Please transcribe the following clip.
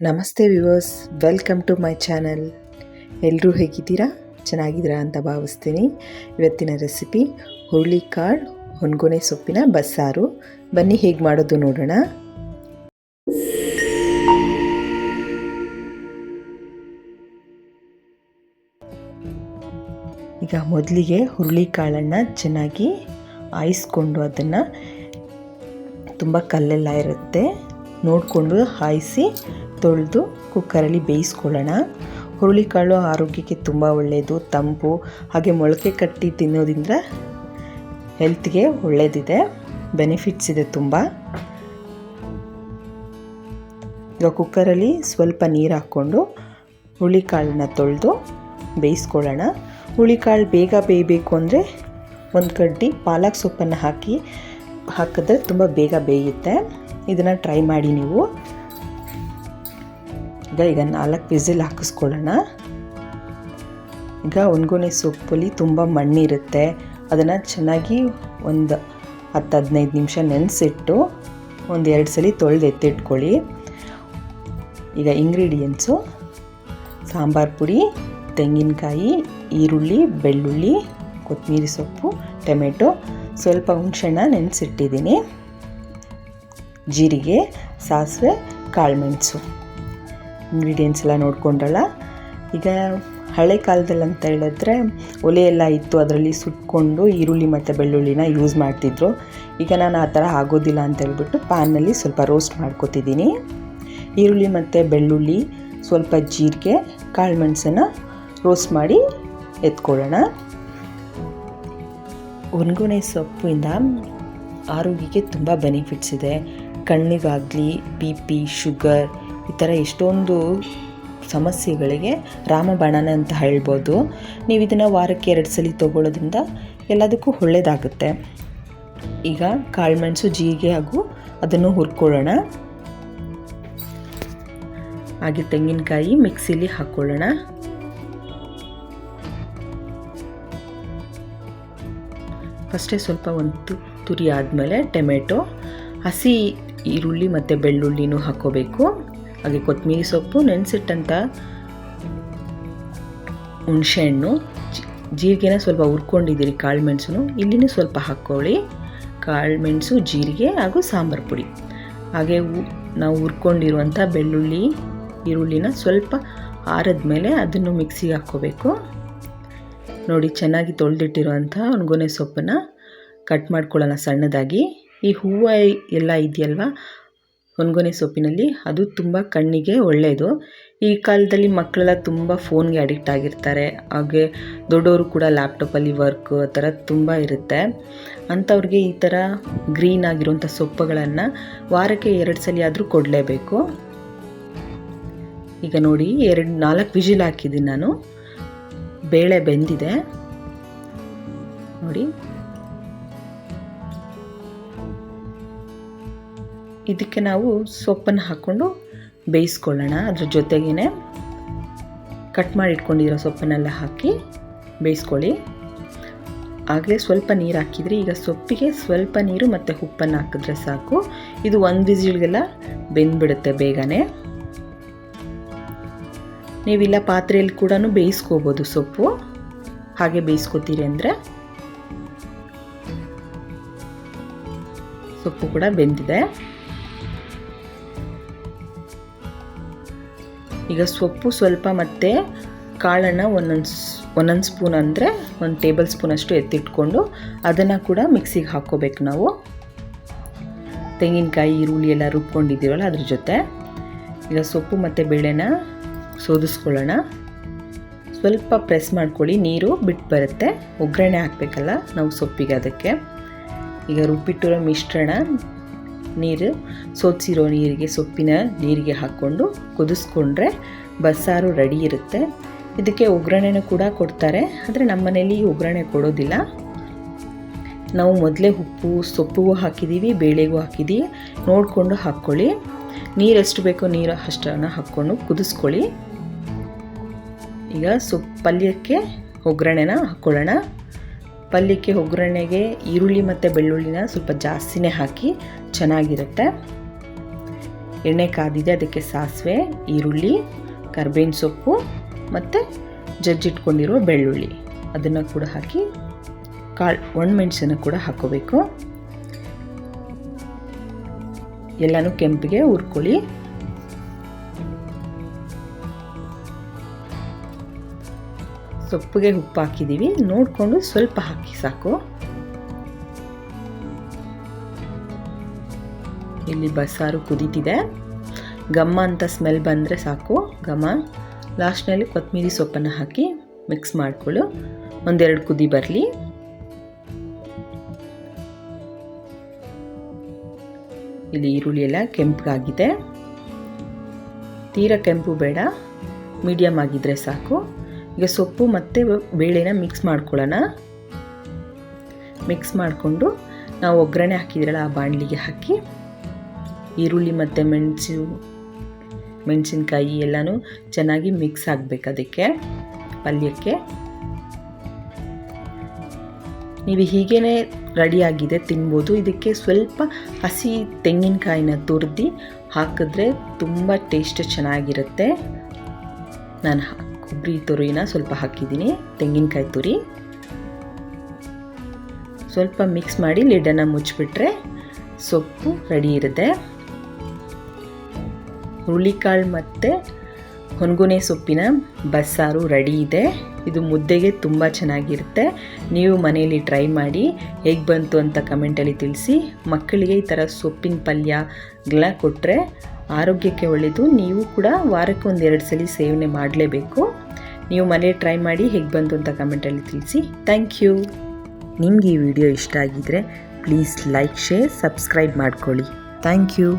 ನಮಸ್ತೆ viewers welcome to my channel ಎಲ್ಲರೂ ಹೇಗಿದ್ದೀರಾ? ಚೆನ್ನಾಗಿದ್ದೀರಾ ಅಂತ ಭಾವಿಸ್ತೀನಿ. ಇವತ್ತಿನ ರೆಸಿಪಿ ಹುರುಳಿಕಾಳು ಹೊನ್ಗೊನೆ ಸೊಪ್ಪಿನ ಬಸ್ಸಾರು. ಬನ್ನಿ ಹೇಗೆ ಮಾಡೋದು ನೋಡೋಣ. ಈಗ ಮೊದಲಿಗೆ ಹುರುಳಿಕಾಳನ್ನು ಚೆನ್ನಾಗಿ ಆಯಿಸ್ಕೊಂಡು ಅದನ್ನು ತುಂಬ ಕಲ್ಲೆಲ್ಲ ಇರುತ್ತೆ. ನೋಡಿಕೊಂಡು ಹಾಯಿಸಿ ತೊಳೆದು ಕುಕ್ಕರಲ್ಲಿ ಬೇಯಿಸ್ಕೊಳ್ಳೋಣ. ಹುರುಳಿಕಾಳು ಆರೋಗ್ಯಕ್ಕೆ ತುಂಬ ಒಳ್ಳೆಯದು ತಂಪು, ಹಾಗೆ ಮೊಳಕೆ ಕಟ್ಟಿ ತಿನ್ನೋದ್ರಿಂದ ಹೆಲ್ತ್ಗೆ ಒಳ್ಳೆಯದಿದೆ ಬೆನಿಫಿಟ್ಸ್ ಇದೆ ತುಂಬ. ಈಗ ಕುಕ್ಕರಲ್ಲಿ ಸ್ವಲ್ಪ ನೀರು ಹಾಕ್ಕೊಂಡು ಹುರುಳಿಕಾಳನ್ನ ತೊಳೆದು ಬೇಯಿಸ್ಕೊಳ್ಳೋಣ. ಹುರುಳಿಕಾಳು ಬೇಗ ಬೇಯಬೇಕು ಅಂದರೆ ಒಂದು ಕಡ್ಡಿ ಪಾಲಕ್ ಸೊಪ್ಪನ್ನು ಹಾಕಿ ಹಾಕಿದ್ರೆ ತುಂಬ ಬೇಗ ಬೇಯುತ್ತೆ. ಇದನ್ನು ಟ್ರೈ ಮಾಡಿ ನೀವು. ಈಗ ಈಗ ನಾಲ್ಕು ವಿಸಿಲ್ ಹಾಕಿಸ್ಕೊಳ್ಳೋಣ. ಈಗ ಒಣಗೊನೆ ಸೊಪ್ಪಲ್ಲಿ ತುಂಬ ಮಣ್ಣಿರುತ್ತೆ. ಅದನ್ನು ಚೆನ್ನಾಗಿ ಒಂದು ಹತ್ತು ಹದಿನೈದು ನಿಮಿಷ ನೆನೆಸಿಟ್ಟು ಒಂದು ಎರಡು ಸಲ ತೊಳೆದು ಎತ್ತಿಟ್ಕೊಳ್ಳಿ. ಈಗ ಇಂಗ್ರೀಡಿಯೆಂಟ್ಸು ಸಾಂಬಾರು ಪುಡಿ, ತೆಂಗಿನಕಾಯಿ, ಈರುಳ್ಳಿ, ಬೆಳ್ಳುಳ್ಳಿ ಕೊತ್ತಂಬರಿ ಸೊಪ್ಪು, ಟೊಮೆಟೊ. ಸ್ವಲ್ಪ ಹುಣಸೆಣ್ಣ ನೆನೆಸಿಟ್ಟಿದ್ದೀನಿ. ಜೀರಿಗೆ, ಸಾಸಿವೆ ಕಾಳುಮೆಣಸು ಇಂಗ್ರೀಡಿಯೆಂಟ್ಸ್ ಎಲ್ಲ ನೋಡ್ಕೊಂಡ್ರಲ್ಲ? ಈಗ ಹಳೆ ಕಾಲದಲ್ಲಿ ಅಂತ ಹೇಳಿದ್ರೆ ಒಲೆ ಎಲ್ಲ ಇತ್ತು, ಅದರಲ್ಲಿ ಸುಟ್ಕೊಂಡು ಈರುಳ್ಳಿ ಮತ್ತು ಬೆಳ್ಳುಳ್ಳಿನ ಯೂಸ್ ಮಾಡ್ತಿದ್ರು. ಈಗ ನಾನು ಆ ಥರ ಆಗೋದಿಲ್ಲ ಅಂತ ಹೇಳ್ಬಿಟ್ಟು ಪ್ಯಾನ್ನಲ್ಲಿ ಸ್ವಲ್ಪ ರೋಸ್ಟ್ ಮಾಡ್ಕೊತಿದ್ದೀನಿ. ಈರುಳ್ಳಿ ಮತ್ತು ಬೆಳ್ಳುಳ್ಳಿ, ಸ್ವಲ್ಪ ಜೀರಿಗೆ ಕಾಳುಮೆಣಸನ್ನು ರೋಸ್ಟ್ ಮಾಡಿ ಎತ್ಕೊಳ್ಳೋಣ. ಒಣಗೊನೆ ಸೊಪ್ಪಿಂದ ಆರೋಗ್ಯಕ್ಕೆ ತುಂಬ ಬೆನಿಫಿಟ್ಸ್ ಇದೆ. ಕಣ್ಣಿಗಾಗಲಿ ಬಿ ಪಿ ಶುಗರ್ ಈ ಥರ ಎಷ್ಟೊಂದು ಸಮಸ್ಯೆಗಳಿಗೆ ರಾಮಬಾಣನ ಅಂತ ಹೇಳ್ಬೋದು. ನೀವು ಇದನ್ನು ವಾರಕ್ಕೆ ಎರಡು ಸಲ ತೊಗೊಳ್ಳೋದ್ರಿಂದ ಎಲ್ಲದಕ್ಕೂ ಒಳ್ಳೆಯದಾಗುತ್ತೆ ಈಗ ಕಾಳುಮೆಣಸು ಜೀರಿಗೆ ಹಾಗೂ ಅದನ್ನು ಹುರ್ಕೊಳ್ಳೋಣ. ಹಾಗೆ ತೆಂಗಿನಕಾಯಿ ಮಿಕ್ಸಿಲಿ ಹಾಕ್ಕೊಳ್ಳೋಣ ಫಸ್ಟೇ ಸ್ವಲ್ಪ ಒಂದು ತುರಿ ಆದಮೇಲೆ ಟೊಮೆಟೊ, ಹಸಿ ಈರುಳ್ಳಿ ಮತ್ತು ಬೆಳ್ಳುಳ್ಳಿನೂ ಹಾಕ್ಕೋಬೇಕು ಹಾಗೆ ಕೊತ್ತಂಬರಿ ಸೊಪ್ಪು ನೆನೆಸಿಟ್ಟಂಥ ಹುಣಸೆಹಣ್ಣು ಜೀರಿಗೆನ ಸ್ವಲ್ಪ ಹುರ್ಕೊಂಡಿದ್ದೀರಿ ಕಾಳು ಮೆಣಸು ಇಲ್ಲಿನೂ ಸ್ವಲ್ಪ ಹಾಕ್ಕೊಳ್ಳಿ. ಕಾಳು ಮೆಣಸು, ಜೀರಿಗೆ ಹಾಗೂ ಸಾಂಬಾರು ಪುಡಿ. ಹಾಗೆ ನಾವು ಹುರ್ಕೊಂಡಿರುವಂಥ ಬೆಳ್ಳುಳ್ಳಿ, ಈರುಳ್ಳಿನ ಸ್ವಲ್ಪ ಆರದ ಮೇಲೆ ಅದನ್ನು ಮಿಕ್ಸಿಗೆ ಹಾಕ್ಕೋಬೇಕು. ನೋಡಿ, ಚೆನ್ನಾಗಿ ತೊಳೆದಿಟ್ಟಿರುವಂಥ ಒಣಗೊನೆ ಸೊಪ್ಪನ್ನು ಕಟ್ ಮಾಡ್ಕೊಳ್ಳೋಣ ಸಣ್ಣದಾಗಿ. ಈ ಹೂವು ಎಲ್ಲ ಇದೆಯಲ್ವ? ಒಣಗೊನೆ ಸೊಪ್ಪಿನಲ್ಲಿ ಅದು ತುಂಬ ಕಣ್ಣಿಗೆ ಒಳ್ಳೆಯದು. ಈ ಕಾಲದಲ್ಲಿ ಮಕ್ಕಳೆಲ್ಲ ತುಂಬ ಫೋನ್ಗೆ ಅಡಿಕ್ಟ್ ಆಗಿರ್ತಾರೆ. ಹಾಗೆ ದೊಡ್ಡವರು ಕೂಡ ಲ್ಯಾಪ್ಟಾಪಲ್ಲಿ ವರ್ಕ್ ಆ ಥರ ತುಂಬ ಇರುತ್ತೆ. ಅಂಥವ್ರಿಗೆ ಈ ಥರ ಗ್ರೀನ್ ಆಗಿರುವಂಥ ಸೊಪ್ಪುಗಳನ್ನು ವಾರಕ್ಕೆ ಎರಡು ಸಲ ಆದರೂ ಕೊಡಲೇಬೇಕು. ಈಗ ನೋಡಿ, ಎರಡು ನಾಲ್ಕು ವಿಜಿಲ್ ಹಾಕಿದ್ದೀನಿ ನಾನು. ಬೇಳೆ ಬೆಂದಿದೆ. ನೋಡಿ. ಇದಕ್ಕೆ ನಾವು ಸೊಪ್ಪನ್ನು ಹಾಕ್ಕೊಂಡು ಬೇಯಿಸ್ಕೊಳ್ಳೋಣ. ಅದ್ರ ಜೊತೆಗೇ ಕಟ್ ಮಾಡಿ ಇಟ್ಕೊಂಡಿರೋ ಸೊಪ್ಪನ್ನೆಲ್ಲ ಹಾಕಿ ಬೇಯಿಸ್ಕೊಳ್ಳಿ. ಆಗಲೇ ಸ್ವಲ್ಪ ನೀರು ಹಾಕಿದರೆ ಈಗ ಸೊಪ್ಪಿಗೆ ಸ್ವಲ್ಪ ನೀರು ಮತ್ತು ಉಪ್ಪನ್ನು ಹಾಕಿದ್ರೆ ಸಾಕು. ಇದು ಒಂದು ವಿಸಿಲ್ಗೆಲ್ಲ ಬೆಂದ್ಬಿಡುತ್ತೆ ಬೇಗನೆ. ನೀವಿಲ್ಲ ಪಾತ್ರೆಯಲ್ಲಿ ಕೂಡ ಬೇಯಿಸ್ಕೋಬೋದು ಸೊಪ್ಪು. ಹಾಗೆ ಬೇಯಿಸ್ಕೋತೀರಿ ಅಂದರೆ ಸೊಪ್ಪು ಕೂಡ ಬೆಂದಿದೆ. ಈಗ ಸೊಪ್ಪು ಸ್ವಲ್ಪ ಮತ್ತು ಕಾಳನ್ನು ಒಂದೊಂದು ಒಂದೊಂದು ಸ್ಪೂನ್ ಅಂದರೆ ಒಂದು ಟೇಬಲ್ ಸ್ಪೂನಷ್ಟು ಎತ್ತಿಟ್ಕೊಂಡು ಅದನ್ನು ಕೂಡ ಮಿಕ್ಸಿಗೆ ಹಾಕ್ಕೋಬೇಕು ನಾವು. ತೆಂಗಿನಕಾಯಿ, ಈರುಳ್ಳಿ ಎಲ್ಲ ರುಬ್ಕೊಂಡಿದ್ದೀವಲ್ಲ ಅದ್ರ ಜೊತೆ. ಈಗ ಸೊಪ್ಪು ಮತ್ತು ಬೇಳೆನ ಸೋದಿಸ್ಕೊಳ್ಳೋಣ. ಸ್ವಲ್ಪ ಪ್ರೆಸ್ ಮಾಡ್ಕೊಳ್ಳಿ, ನೀರು ಬಿಟ್ಟು ಬರುತ್ತೆ. ಒಗ್ಗರಣೆ ಹಾಕಬೇಕಲ್ಲ ನಾವು ಸೊಪ್ಪಿಗೆ ಅದಕ್ಕೆ. ಈಗ ರುಬ್ಬಿಟ್ಟಿರೋ ಮಿಶ್ರಣ ನೀರು ಸೋಸಿರೋ ನೀರಿಗೆ ಸೊಪ್ಪಿನ ನೀರಿಗೆ ಹಾಕ್ಕೊಂಡು ಕುದಿಸ್ಕೊಂಡ್ರೆ ಬಸ್ಸಾರು ರೆಡಿ ಇರುತ್ತೆ. ಇದಕ್ಕೆ ಒಗ್ಗರಣೆನೂ ಕೂಡ ಕೊಡ್ತಾರೆ. ಆದರೆ ನಮ್ಮ ಮನೇಲಿ ಒಗ್ಗರಣೆ ಕೊಡೋದಿಲ್ಲ. ನಾವು ಮೊದಲೇ ಉಪ್ಪು ಸೊಪ್ಪಿಗೂ ಹಾಕಿದ್ದೀವಿ ಬೇಳೆಗೂ ಹಾಕಿದ್ದೀವಿ ನೋಡಿಕೊಂಡು ಹಾಕ್ಕೊಳ್ಳಿ. ನೀರು ಎಷ್ಟು ಬೇಕೋ ನೀರು ಅಷ್ಟನ್ನು ಹಾಕ್ಕೊಂಡು ಕುದಿಸ್ಕೊಳ್ಳಿ. ಈಗ ಸೊಪ್ಪು ಪಲ್ಯಕ್ಕೆ ಒಗ್ಗರಣೆನ ಹಾಕ್ಕೊಳ್ಳೋಣ. ಪಲ್ಯಕ್ಕೆ ಒಗ್ಗರಣೆಗೆ ಈರುಳ್ಳಿ ಮತ್ತು ಬೆಳ್ಳುಳ್ಳಿನ ಸ್ವಲ್ಪ ಜಾಸ್ತಿನೇ ಹಾಕಿ ಚೆನ್ನಾಗಿರುತ್ತೆ. ಎಣ್ಣೆ ಕಾದಿದೆ, ಅದಕ್ಕೆ ಸಾಸಿವೆ, ಈರುಳ್ಳಿ, ಕರ್ಬೇವಿನ ಸೊಪ್ಪು ಮತ್ತು ಜಜ್ಜಿಟ್ಕೊಂಡಿರೋ ಬೆಳ್ಳುಳ್ಳಿ. ಅದನ್ನು ಕೂಡ ಹಾಕಿ ಕಾಳು ಒಣಮೆಣಸನ್ನು ಕೂಡ ಹಾಕೋಬೇಕು. ಎಲ್ಲನೂ ಕೆಂಪಿಗೆ ಹುರ್ಕೊಳ್ಳಿ. ಸೊಪ್ಪಿಗೆ ಉಪ್ಪು ಹಾಕಿದ್ದೀವಿ ನೋಡಿಕೊಂಡು ಸ್ವಲ್ಪ ಹಾಕಿ ಸಾಕು. ಇಲ್ಲಿ ಬಸ್ಸಾರು ಕುದೀತಿದೆ. ಘಮ ಅಂತ ಸ್ಮೆಲ್ ಬಂದರೆ ಸಾಕು. ಘಮ. ಲಾಸ್ಟ್ನಲ್ಲಿ ಕೊತ್ತಂಬರಿ ಸೊಪ್ಪನ್ನು ಹಾಕಿ ಮಿಕ್ಸ್ ಮಾಡಿಕೊಳ್ಳು. ಒಂದೆರಡು ಕುದಿ ಬರಲಿ. ಇಲ್ಲಿ ಈರುಳ್ಳಿ ಎಲ್ಲ ಕೆಂಪಗಾಗಿದೆ. ತೀರಾ ಕೆಂಪು ಬೇಡ. ಮೀಡಿಯಮ್ ಆಗಿದ್ದರೆ ಸಾಕು. ಈಗ ಸೊಪ್ಪು ಮತ್ತು ಬೇಳೆನ ಮಿಕ್ಸ್ ಮಾಡ್ಕೊಳ್ಳೋಣ. ಮಿಕ್ಸ್ ಮಾಡಿಕೊಂಡು ನಾವು ಒಗ್ಗರಣೆ ಹಾಕಿದ್ರಲ್ಲ ಆ ಬಾಣಲಿಗೆ ಹಾಕಿ, ಈರುಳ್ಳಿ ಮತ್ತು ಮೆಣಸು, ಮೆಣಸಿನ್ಕಾಯಿ ಎಲ್ಲನೂ ಚೆನ್ನಾಗಿ ಮಿಕ್ಸ್ ಆಗಬೇಕು ಅದಕ್ಕೆ, ಪಲ್ಯಕ್ಕೆ. ನೀವು ಹೀಗೇ ರೆಡಿಯಾಗಿದೆ ತಿನ್ಬೋದು. ಇದಕ್ಕೆ ಸ್ವಲ್ಪ ಹಸಿ ತೆಂಗಿನಕಾಯಿನ ತುರಿದು ಹಾಕಿದ್ರೆ ತುಂಬ ಟೇಸ್ಟ್ ಚೆನ್ನಾಗಿರುತ್ತೆ. ನಾನು ಕೊಬ್ಬರಿ ತುರಿನ ಸ್ವಲ್ಪ ಹಾಕಿದ್ದೀನಿ, ತೆಂಗಿನಕಾಯಿ ತುರಿ. ಸ್ವಲ್ಪ ಮಿಕ್ಸ್ ಮಾಡಿ ಲಿಡನ್ನು ಮುಚ್ಚಿಬಿಟ್ರೆ ಸೊಪ್ಪು ರೆಡಿ ಇರುತ್ತೆ. ಹುರುಳಿಕಾಳು ಮತ್ತು ಹೊನ್ಗುನೆ ಸೊಪ್ಪಿನ ಬಸ್ಸಾರು ರೆಡಿ ಇದೆ. ಇದು ಮುದ್ದೆಗೆ ತುಂಬ ಚೆನ್ನಾಗಿರುತ್ತೆ. ನೀವು ಮನೆಯಲ್ಲಿ ಟ್ರೈ ಮಾಡಿ, ಹೇಗೆ ಬಂತು ಅಂತ ಕಮೆಂಟಲ್ಲಿ ತಿಳಿಸಿ. ಮಕ್ಕಳಿಗೆ ಈ ಥರ ಸೊಪ್ಪಿನ ಪಲ್ಯಗಳ ಕೊಟ್ಟರೆ ಆರೋಗ್ಯಕ್ಕೆ ಒಳ್ಳೆಯದು ನೀವು ಕೂಡ ವಾರಕ್ಕೆ ಒಂದೆರಡು ಸಲ ಸೇವನೆ ಮಾಡಲೇಬೇಕು. ನೀವು ಮನೆ ಟ್ರೈ ಮಾಡಿ ಹೇಗೆ ಬಂತು ಅಂತ ಕಮೆಂಟಲ್ಲಿ ತಿಳಿಸಿ. ಥ್ಯಾಂಕ್ ಯು ನಿಮಗೆ ಈ ವಿಡಿಯೋ ಇಷ್ಟ ಆಗಿದ್ದರೆ ಪ್ಲೀಸ್ ಲೈಕ್ ಶೇರ್ ಸಬ್ಸ್ಕ್ರೈಬ್ ಮಾಡ್ಕೊಳ್ಳಿ. Thank you